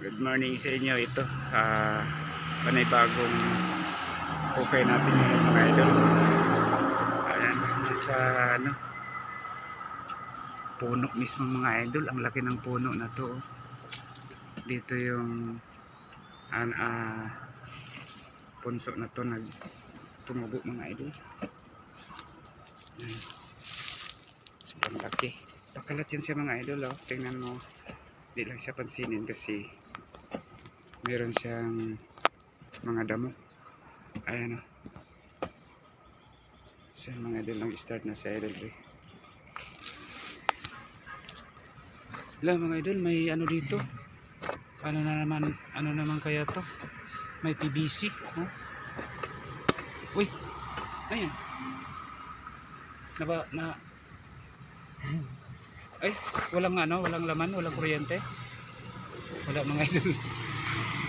Good morning sa inyo ito. Ah, panibagong okay natin yung mga idol. Ayan, nasa ano puno mismo mga idol. Ang laki ng puno na to. oh. Dito yung an ah, punso na to nag tumubo mga idol. Ayan. Sobrang laki. Pakalat yan siya mga idol. Oh. Tingnan mo. Di lang siya pansinin kasi meron siyang mga damo. Ayan o. So yung mga idol lang start na sa idol eh. Wala mga idol, may ano dito. Ano na naman, ano naman kaya to? May PVC. Oh. Uy, ayan. Naba, na, ay, walang ano, walang laman, walang kuryente. Wala mga idol.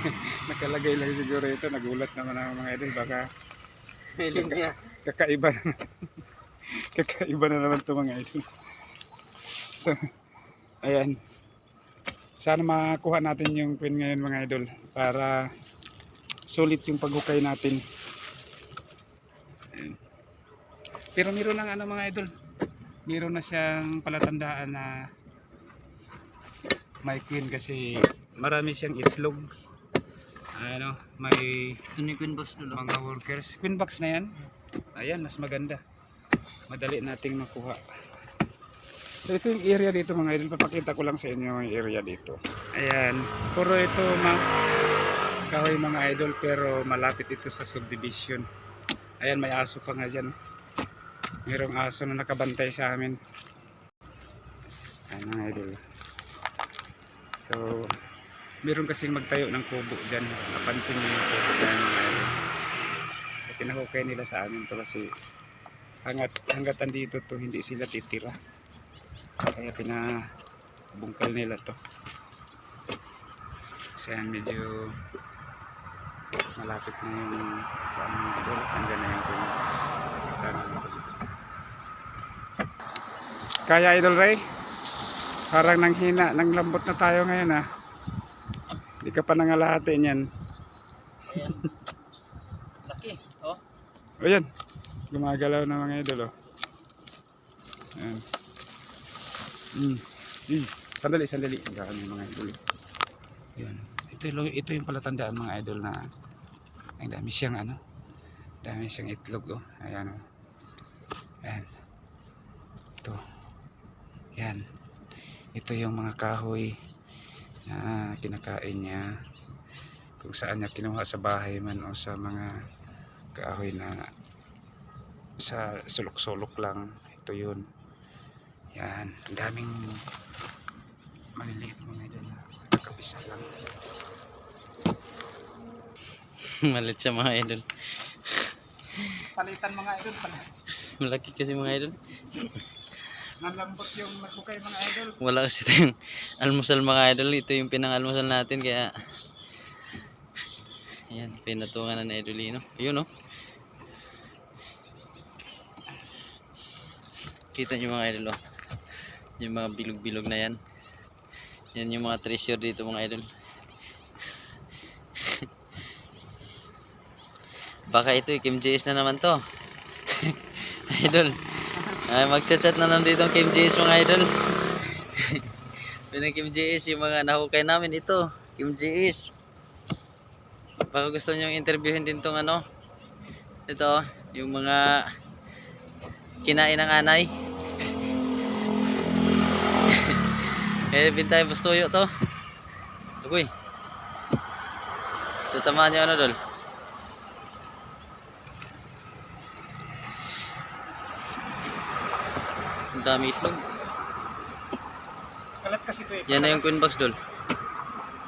Nakalagay lang siguro ito. Nagulat naman ako mga idol. Baka Feeling niya. kakaiba na kakaiba na naman ito mga idol. So, ayan. Sana makakuha natin yung queen ngayon mga idol. Para sulit yung paghukay natin. Pero meron lang ano mga idol. Meron na siyang palatandaan na may queen kasi marami siyang itlog. Ano, may Ito ni Queen Boss dulo. mga workers. Queen box na yan. Ayan, mas maganda. Madali nating makuha. So ito yung area dito mga idol. Papakita ko lang sa inyo yung area dito. Ayan. Puro ito mga kahoy mga idol pero malapit ito sa subdivision. Ayan, may aso pa nga dyan. Mayroong aso na nakabantay sa amin. Ayan mga idol. So, meron kasing magtayo ng kubo dyan. Napansin niyo yung kubo dyan. So, pinahukay nila sa amin to kasi hanggat, hanggat andito to hindi sila titira. Kaya pinabungkal nila to. Kasi yan medyo malapit na yung mga idol. Andyan na yung kumakas. Sana. Kaya idol Ray? Parang nanghina, nang lambot na tayo ngayon ah. Hindi ka pa nangalahati niyan. Ayan. Laki. Oh. O yan. Gumagalaw na mga idol oh. Ayan. Mm. Mm. Sandali, sandali. Gano'n yung mga idol. Ayan. Ito, yung- ito yung palatandaan mga idol na ang dami siyang ano. Dami siyang itlog oh. Ayan oh. Ayan. Ito. Yan. Ito yung mga kahoy na kinakain niya. Kung saan niya kinuha sa bahay man o sa mga kahoy na sa sulok-sulok lang. Ito yun. Yan. Ang daming maliliit mga idol na nakabisa lang. Malit siya mga idol. palitan mga idol. Pala Malaki kasi mga idol. nalambot yung nagbukay mga idol Wala kasi ito yung almusal mga idol. Ito yung pinang-almusal natin kaya Ayan, pinatungan na ni Idolino. Yun oh. Kita niyo mga idol oh. Yung mga bilog-bilog na yan. Yan yung mga treasure dito mga idol. Baka ito yung Kim JS na naman to. idol. Ay, magchat-chat na lang dito ang Kim JS mga idol. Pinang Kim JS yung mga nahukay namin ito. Kim JS. Baka gusto nyo interviewin din tong ano. Ito, yung mga kinain ng anay. Eh, bintay bustuyo to. Ugoy. Tatamaan nyo ano dol. Ang dami itlog. kalat kasi ito eh Yan na yung queen box dol.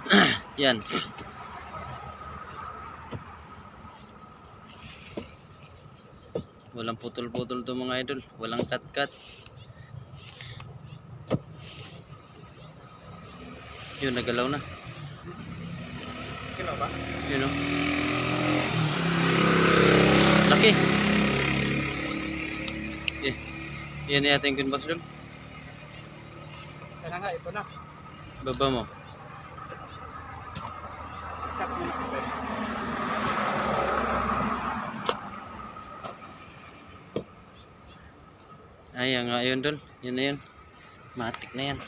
Yan. Walang putol-putol to mga idol. Walang cut-cut. Yun, nagalaw na. kilo ba? Yun o. Laki. Yan yata yung queen box dol. sana nga ito na Baba mo. cut mo na kita. Ay, nga yun dun. Yun na yun. Matik na yan.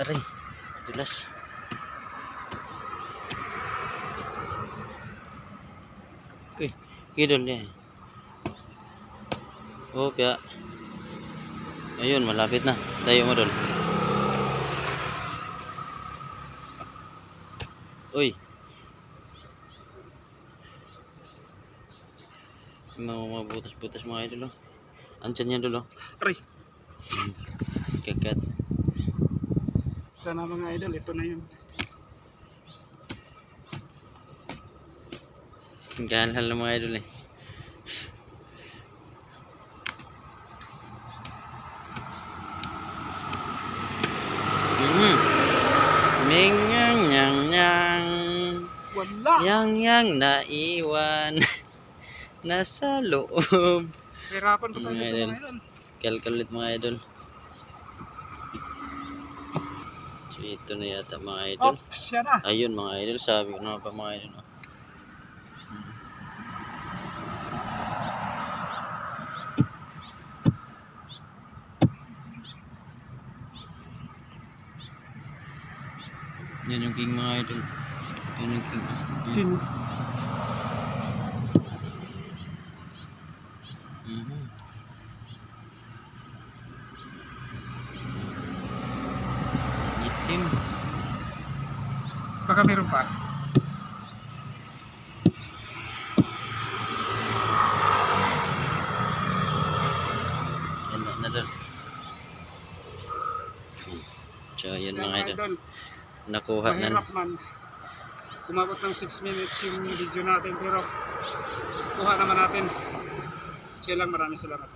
Aray. Dulas. Okay. Kidol niya. Oh, kaya. Ayun, malapit na. Tayo mo dun. Uy. Mga mga butas-butas mga idol. Oh. Andyan yan dulo. Aray, Kagat. sana mga idol, ito na yun. Gahalhal ng mga idol eh. Wala! yang yang naiwan nasa loob. Hirapan pa tayo Mga idol. mga idol. Kalkulit mga idol. So ito na yata mga idol. Oh, siya na. Ayun mga idol, sabi ko na pa mga idol. Yan yung king mga idol. Yan yung. Yan. Tin. Itim. Baka meron pa. Yan na, na doon. So, yan mga idol. Nakuha na. Mahirap man. Kumabot ng 6 minutes yung video natin pero kuha naman natin. Siya lang maraming salamat.